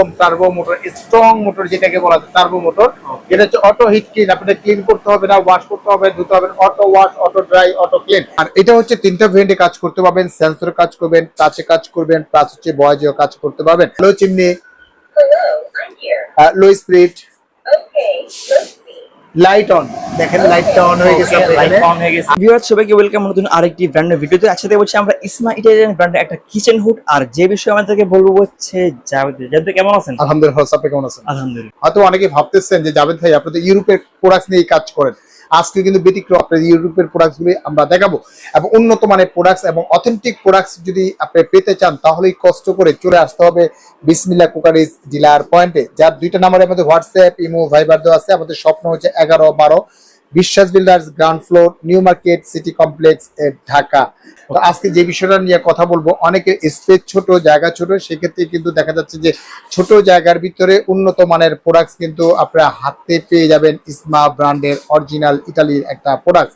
একদম turbo motor strong motor যেটাকে বলা হয় টার্বো মোটর এটা হচ্ছে অটো হিট ক্লিন আপনাদের ক্লিন করতে হবে না ওয়াশ করতে হবে ধুতে হবে auto wash auto dry auto clean আর এটা হচ্ছে তিনটা ভেন্টে কাজ করতে পারবেন সেন্সর কাজ করবেন টাচে কাজ করবেন প্লাস হচ্ছে বয়েজেও কাজ করতে পারবেন hello chimney. Low spirit. Light on দেখেন লাইটটা অন হয়ে গেছে লাইট অন হয়ে গেছে। ভিউয়ার্স সবাইকে ওয়েলকাম নতুন আরেকটি ব্র্যান্ডের ভিডিওতে একসাথে বলছি আমরা ইসমা ইটালিয়ান ব্র্যান্ডের একটা কিচেন হুড আর যে বিষয়ে আমাদেরকে বলব হচ্ছে জাভেদ জাভেদ কেমন আছেন? আলহামদুলিল্লাহ আপনি কেমন আছেন? আলহামদুলিল্লাহ। হয়তো অনেকে ভাবতেছেন যে জাভেদ ভাই আপনি তো ইউরোপের প্রোডাক্ট নিয়ে কাজ করেন। আজকে কিন্তু ব্যতিক্রম আপনার ইউরোপের প্রোডাক্ট গুলি আমরা দেখাবো। এবং উন্নত মানের প্রোডাক্টস এবং অথেন্টিক প্রোডাক্টস যদি আপনি পেতে চান, তাহলেই কষ্ট করে চলে আসতে হবে বিসমিল্লা কুকারিজ ডিলার পয়েন্টে। যার দুইটা নাম্বারের মধ্যে হোয়াটসঅ্যাপ ইমো ভাইবার দেওয়া আছে। আমাদের স্বপ্ন হচ্ছে এগারো বারো Biswas builders ground floor new market city complex Dhaka. তো আজকে যে বিষয়টা নিয়ে কথা বলব অনেকের স্পেস ছোট জায়গা ছোট সেক্ষেত্রে কিন্তু দেখা যাচ্ছে যে ছোট জায়গার ভিতরে উন্নত মানের প্রোডাক্টস কিন্তু আপনারা হাতে পেয়ে যাবেন ইসমা ব্র্যান্ডের অরিজিনাল ইতালির একটা প্রোডাক্ট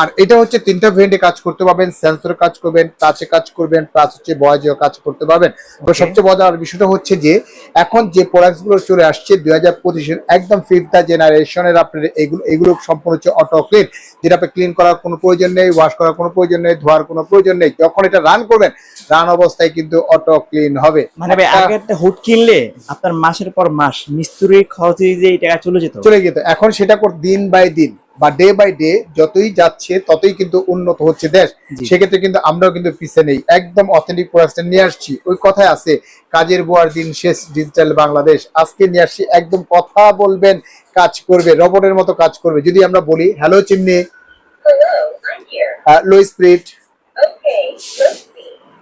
আর এটা হচ্ছে তিনটা ভেরিয়েন্টে কাজ করতে পারবেন সেন্সর কাজ করবেন টাচে কাজ করবেন প্লাস হচ্ছে বয়েজেও কাজ করতে পারবেন। তো. সবচেয়ে মজার বিষয়টা হচ্ছে যে এখন যে প্রোডাক্টসগুলো চলে আসছে দুই হাজার পঁচিশের একদম ফিফথ জেনারেশনের আপনার এগুলো এগুলো সম্পূর্ণ হচ্ছে অটো ক্লিন যেটা আপনি ক্লিন করার কোনো প্রয়োজন নেই ওয়াশ করার কোনো প্রয়োজন নেই ধোয়ার কোনো প্রয়োজন নেই যখন এটা রান করবেন রান অবস্থায় কিন্তু অটো ক্লিন হবে। মানে আগে একটা হুড কিনলে আপনার মাসের পর মাস মিস্ত্রির খরচ যে এই টাকা চলে যেত। চলে যেত। এখন সেটা কর দিন বাই দিন। বা ডে বাই ডে যতই যাচ্ছে ততই কিন্তু উন্নত হচ্ছে দেশ। সেক্ষেত্রে কিন্তু আমরাও কিন্তু পিছিয়ে নেই। একদম অথেন্টিক প্রোডাক্টটা নিয়ে আসছি। ওই কথায় আছে কাজের বোয়ার দিন শেষ ডিজিটাল বাংলাদেশ। আজকে নিয়ে আসছি একদম কথা বলবেন কাজ করবে রবটের মতো কাজ করবে। যদি আমরা বলি hello chimney. Low spirit.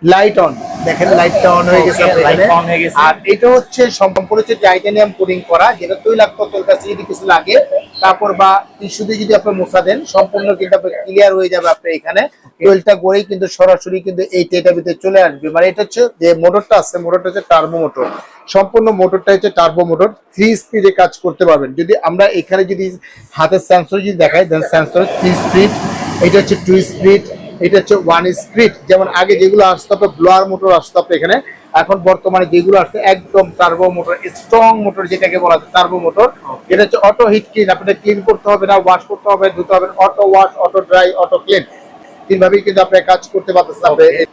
Light on দেখেন লাইটটা অন হয়ে গেছে হয়ে। আর এটা হচ্ছে সম্পূর্ণ হচ্ছে টাইটানিয়াম কোডিং করা যেটা তৈলাক্ত তোর কাছে যদি কিছু লাগে। তারপর বা টিস্যু দিয়ে যদি আপনি মোছা দেন সম্পূর্ণ কিন্তু ক্লিয়ার হয়ে যাবে আপনি এখানে। টোয়েলটা গড়েই কিন্তু সরাসরি কিন্তু এই টেটার ভিতরে চলে আসবে। মানে এটা হচ্ছে যে মোটরটা আছে মোটরটা হচ্ছে টার্বো মোটর সম্পূর্ণ মোটরটা হচ্ছে টার্বো মোটর থ্রি স্পিডে কাজ করতে পারবেন। যদি আমরা এখানে যদি হাতের সেন্সর যদি দেখাই দেন সেন্সর থ্রি স্পিড এটা হচ্ছে টু স্পিড এটা হচ্ছে ওয়ান স্পিড যেমন আগে যেগুলো আসতো আপনার ব্লোয়ার মোটর আসতো আপনার এখানে এখন বর্তমানে যেগুলো আসছে একদম টার্বো মোটর স্ট্রং মোটর যেটাকে বলা হচ্ছে টার্বো মোটর এটা হচ্ছে অটো হিট ক্লিন আপনাকে ক্লিন করতে হবে না ওয়াশ করতে হবে ধুতে হবে auto wash auto dry auto clean তিনভাবেই কিন্তু আপনি কাজ করতে পারতেছে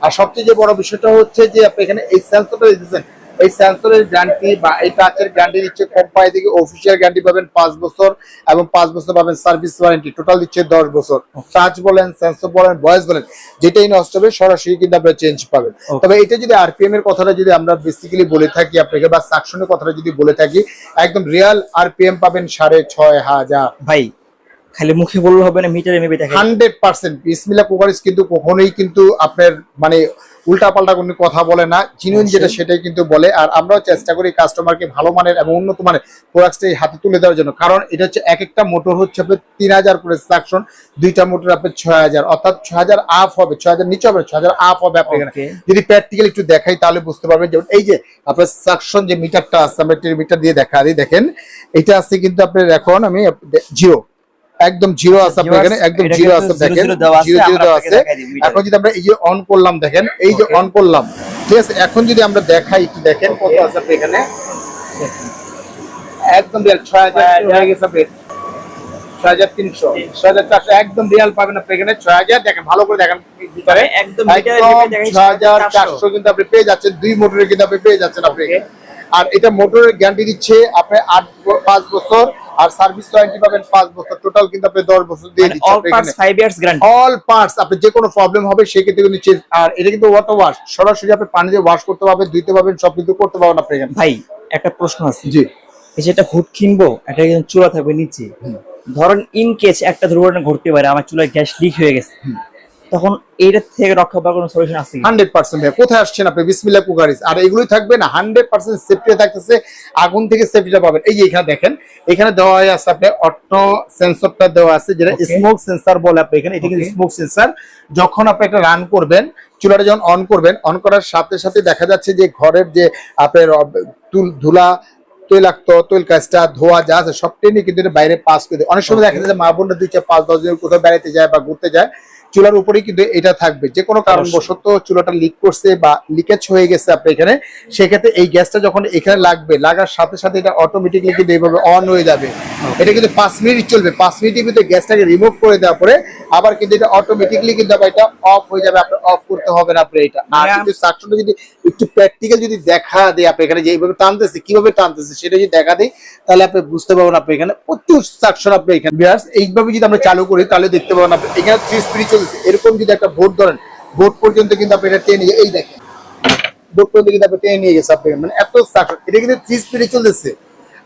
আর সবচেয়ে যে বড় বিষয়টা হচ্ছে যে আপনি এখানে এই সেন্সরটা দিতেছেন এই সেন্সরের গ্যারান্টি বা এই টাচের গ্যারান্টি দিচ্ছে কোম্পানি থেকে অফিসিয়াল গ্যারান্টি পাবেন পাঁচ বছর এবং পাঁচ বছর পাবেন সার্ভিস ওয়ারেন্টি টোটাল দিচ্ছে দশ বছর। টাচ বলেন সেন্সর বলেন ভয়েস বলেন যেটাই নষ্ট হবে সরাসরি কিন্তু আপনারা চেঞ্জ পাবেন। তবে এটা যদি আরপিএম এর কথাটা যদি আমরা বেসিক্যালি বলে থাকি আপনাকে বা সাকশনের কথাটা যদি বলে থাকি একদম রিয়াল আরপিএম পাবেন সাড়ে ছয় হাজার। ভাই খালি মুখে বললে হবে না মিটারে মেপে দেখা। Hundred percent. বিসমিল্লা কুকারিস কিন্তু কখনোই কিন্তু আপনার মানে উল্টা পাল্টা কোনো কথা বলে না জিনুইন যেটা সেটাই কিন্তু বলে। আর আমরাও চেষ্টা করি কাস্টমারকে ভালো মানের এবং উন্নত মানের প্রোডাক্টটাই হাতে তুলে দেওয়ার জন্য। কারণ এটা হচ্ছে এক একটা মোটর হচ্ছে আপনার তিন হাজার করে সাকশন দুইটা মোটর আপনার ছয় হাজার। অর্থাৎ ছয় হাজার আপ হবে ছয় হাজার নিচে হবে ছয় হাজার আপ হবে আপনার এখানে। যদি প্র্যাকটিক্যাল একটু দেখাই তাহলে বুঝতে পারবেন যেমন এই যে আপনার সাকশন যে মিটারটা আছে আমরা মিটার দিয়ে দেখা দিই দেখেন। এটা আছে কিন্তু আপনার এখন আমি জিরো। একদম জিরো আছে আপনার এখানে একদম জিরো আছে দেখেন জিরো জিরো দেওয়া আছে। এখন যদি আমরা এই যে অন করলাম দেখেন এই যে অন করলাম ঠিক আছে এখন যদি আমরা দেখাই একটু দেখেন কত আছে আপনার এখানে? একদম রিয়াল ছয় হাজার হয়ে গেছে আপনার। ছয় হাজার তিনশো। ছয় হাজার চারশো একদম রিয়াল পাবেন আপনি এখানে। ছয় হাজার দেখেন ভালো করে দেখেন ভিতরে। একদম ছয় হাজার 6,400 চারশো কিন্তু আপনি পেয়ে যাচ্ছেন দুই মোটরে কিন্তু আপনি পেয়ে যাচ্ছেন আপনি আর এটা মোটরের গ্যারান্টি দিচ্ছে আপনি আট পাঁচ বছর আর সার্ভিস ওয়ারেন্টি পাবেন 5 বছর। টোটাল কিন্তু আপনি দশ বছর দিয়ে দিচ্ছি all parts 5 years guarantee all parts আপনি যে কোনো প্রবলেম হবে সেক্ষেত্রে কিন্তু চেঞ্জ আর এটা কিন্তু ওয়াটার ওয়াশ সরাসরি আপনি পানি দিয়ে ওয়াশ করতে পারবেন ধুইতে পারবেন সব কিছু করতে পারবেন আপনি এখানে। ভাই একটা প্রশ্ন আছে। জি। এই যে একটা হুড কিনবো একটা কিন্তু চুলা থাকবে নিচে। ধরেন ইন কেস একটা দুর্ঘটনা ঘটতে পারে আমার চুলায় গ্যাস লিক হয়ে গেছে। তখন এইটার থেকে রক্ষা পাওয়ার কোনো সলিউশন আছে? হান্ড্রেড পার্সেন্ট কোথায় আসছেন আপনি? বিসমিল্লা কুকারিস আর এগুলোই থাকবে না হান্ড্রেড পার্সেন্ট সেফটি থাকতেছে আগুন থেকে সেফটিটা পাবেন। এই যে এখানে দেখেন এখানে দেওয়া হয়ে আছে আপনি অটো সেন্সরটা দেওয়া আছে যেটা স্মোক সেন্সর বলে আপনি এখানে এটা কিন্তু স্মোক সেন্সর যখন আপনি একটা রান করবেন চুলাটা যখন অন করবেন অন করার সাথে সাথে দেখা যাচ্ছে যে ঘরের যে আপনার ধুলা তৈলাক্ত তৈল কাজটা ধোয়া যা আছে সব টেনে কিন্তু বাইরে পাস করে অনেক সময় দেখা যায় যে মা বোনরা দুই চার পাঁচ দশ দিন কোথাও বেড়াতে যায় বা ঘুরতে যায় চুলার উপরেই কিন্তু এটা থাকবে। যে কোনো কারণবশত চুলাটা লিক করছে বা লিকেজ হয়ে গেছে আপনার এখানে সেক্ষেত্রে এই গ্যাসটা যখন এখানে লাগবে লাগার সাথে সাথে এটা অটোমেটিকলি কিন্তু এইভাবে অন হয়ে যাবে। এটা কিন্তু পাঁচ মিনিট চলবে। পাঁচ মিনিটের ভিতরে গ্যাসটাকে রিমুভ করে দেওয়ার পরে আবার কিন্তু এটা অটোমেটিকলি কিন্তু আবার এটা অফ হয়ে যাবে। আপনার অফ করতে হবে না আপনার এটা। আর যদি সাকশনটা যদি একটু প্র্যাকটিক্যাল যদি দেখা দেয় আপনি এখানে যে এইভাবে টানতেছে কীভাবে টানতেছে সেটা যদি দেখা দেয় তাহলে আপনি বুঝতে পারবেন আপনি এখানে প্রচুর সাকশন আপনি এখানে বিয়ার্স এইভাবে যদি আমরা চালু করি তাহলে দেখতে পাবেন আপনি এখানে থ্রি স্পিড চলছে। এরকম যদি একটা ভোট ধরেন ভোট পর্যন্ত কিন্তু আপনি এটা টেনে এই দেখেন। ভোট পর্যন্ত কিন্তু আপনি টেনে নিয়ে গেছে আপনি। মানে এত সাকশন এটা কিন্তু থ্রি স্পিডে চলতেছে।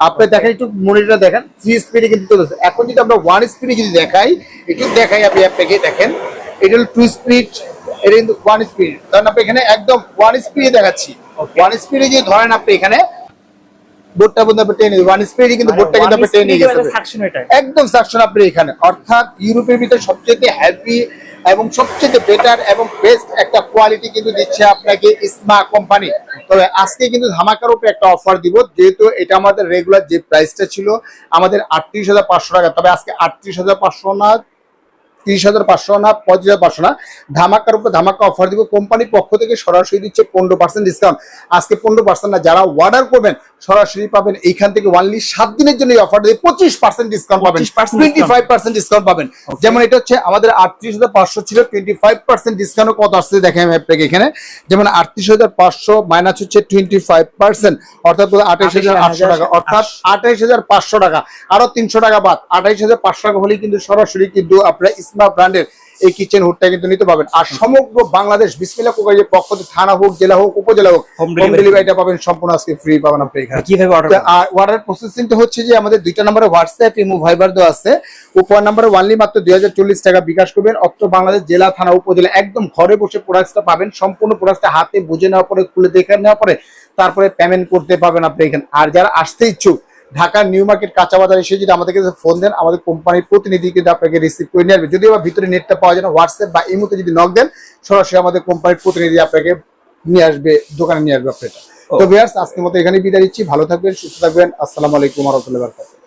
আপনি দেখেন একটু মনিটরটা দেখেন থ্রি স্পিডে কিন্তু চলতেছে। এখন যদি আমরা ওয়ান স্পিডে যদি দেখাই একটু দেখাই আপনি আপনাকে দেখেন। এটা হলো টু স্পিড এটা কিন্তু ওয়ান স্পিড কারণ আপনি এখানে একদম ওয়ান স্পিডে দেখাচ্ছি। ওয়ান স্পিডে যদি ধরেন আপনি এখানে বোর্ডটা বন্ধু আপনি টেনে ওয়ান স্পিডে কিন্তু বোর্ডটা কিন্তু আপনি টেনে গেছে একদম সাকশন আপনি এখানে। অর্থাৎ ইউরোপের ভিতরে সবচেয়ে হ্যাপি এবং সবচেয়ে বেটার এবং বেস্ট একটা কোয়ালিটি কিন্তু দিচ্ছে আপনাকে ইসমা কোম্পানি তবে আজকে কিন্তু ধামাকার উপরে একটা অফার দিব, যেহেতু এটা আমাদের রেগুলার যে প্রাইসটা ছিল, আমাদের আটত্রিশ হাজার পাঁচশো টাকা। তবে আজকে আটত্রিশ হাজার পাঁচশো না তিরিশ হাজার পাঁচশো না পঁচিশ হাজার পাঁচশো না ধামাকার উপর ধামাকা অফার দিব। কোম্পানির পক্ষ থেকে সরাসরি দিচ্ছে পনেরো পার্সেন্ট ডিসকাউন্ট আজকে পনেরো পার্সেন্ট না যারা অর্ডার করবেন সরাসরি পাবেন এইখান থেকে ওয়ানলি সাত দিনের জন্য এই অফার দিয়ে পঁচিশ পার্সেন্ট ডিসকাউন্ট পাবেন। টোয়েন্টি ফাইভ পার্সেন্ট ডিসকাউন্ট পাবেন। যেমন এটা হচ্ছে আমাদের আটত্রিশ হাজার পাঁচশো ছিল টোয়েন্টি ফাইভ পার্সেন্ট ডিসকাউন্ট কত আসছে দেখেন আমি আপনাকে এখানে। যেমন আটত্রিশ হাজার পাঁচশো মাইনাস হচ্ছে টোয়েন্টি ফাইভ পার্সেন্ট অর্থাৎ আঠাইশ হাজার আটশো টাকা। অর্থাৎ আঠাইশ হাজার পাঁচশো টাকা আরও তিনশো টাকা বাদ। আঠাইশ হাজার পাঁচশো টাকা হলেই কিন্তু সরাসরি কিন্তু আপনারা ইসমা ব্র্যান্ডের এই কিচেন হুডটা কিন্তু নিতে পাবেন আর সমগ্র বাংলাদেশ বিসমিল্লা কোকারের পক্ষ থেকে থানা হোক জেলা হোক উপজেলা হোক হোম ডেলিভারিটা পাবেন সম্পূর্ণ আজকে ফ্রি পাবেন আপনি এখানে। কীভাবে অর্ডার আর অর্ডার প্রসেসিংটা হচ্ছে যে আমাদের দুইটা নম্বরে হোয়াটসঅ্যাপ ইমো ভাইবার দেওয়া আছে। উপর নম্বরে ওয়ানলি মাত্র দুই হাজার চল্লিশ টাকা বিকাশ করবেন। অত্র বাংলাদেশ জেলা থানা উপজেলা একদম ঘরে বসে প্রোডাক্টটা পাবেন। সম্পূর্ণ প্রোডাক্টটা হাতে বুঝে নেওয়ার পরে খুলে দেখে নেওয়ার পরে তারপরে পেমেন্ট করতে পারবেন আপনি এখানে। আর যারা আসতে ইচ্ছুক ঢাকার নিউ মার্কেট কাঁচা বাজার এসে যদি আমাদের কাছে ফোন দেন আমাদের কোম্পানির প্রতিনিধি কিন্তু আপনাকে রিসিভ করে নিয়ে আসবে। যদি আবার ভিতরে নেটটা পাওয়া যায় না হোয়াটসঅ্যাপ বা এই মুহূর্তে যদি নক দেন সরাসরি আমাদের কোম্পানির প্রতিনিধি আপনাকে নিয়ে আসবে দোকানে নিয়ে আসবে আপনাটা তো ভিউয়ার্স আজকের মতো এখানে বিদায় দিচ্ছি ভালো থাকবেন সুস্থ থাকবেন। আসসালামু আলাইকুম রহমতুল্লাহ